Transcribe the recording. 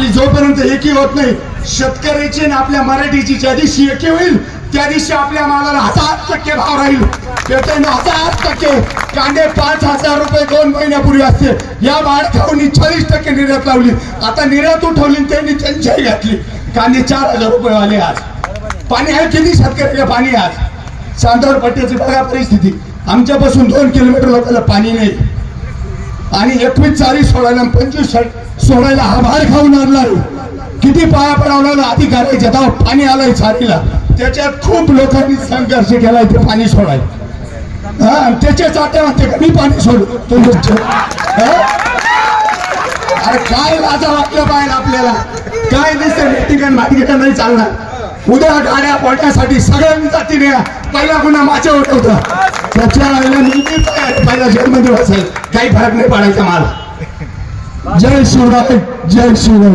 आपली जोपर्यंत एकी होत नाही शेतकऱ्याची आणि आपल्या मराठीची ज्या दिवशी एकी होईल त्या दिवशी आपल्या मालाला हजार टक्के भाव राहील. त्याच्यानं हजार टक्के. कांदे पाच हजार रुपये दोन महिन्यापूर्वी असते. या बाळखाऊनी चाळीस टक्के निर्यात लावली. आता निर्यात उठवली त्यांनी त्यांच्याही घातली. कांदे चार हजार रुपये आले आज. पाणी आहे किती शेतकऱ्याला पाणी आज? चांदोर पट्ट्याची बघा परिस्थिती. आमच्यापासून दोन किलोमीटर लोकांना पाणी नाही. आणि एकवीस चाळीस सोडायला पंचवीस सोडायला हा भार खाऊन आणला किती पाया पडावला घालायच्या तेव्हा पाणी आलंय चारीला त्याच्यात खूप लोकांनी संघर्ष केलाय ते पाणी सोडाय हा आणि त्याच्याच आता म्हणते का? मी पाणी सोडू. अरे काय लाजा वाटलं पाहिजे आपल्याला? काय दिसतं मीटिंग मार्केट नाही चालणार. उद्या गाड्या पडण्यासाठी सगळ्यांनी जातीने पहिला गुन्हा माझ्या उठवता त्याच्या वेळेला मी पहिला जेलमध्ये बसेल काही फरक नाही पडायचा मला. जय शिवराय जय शिवाजी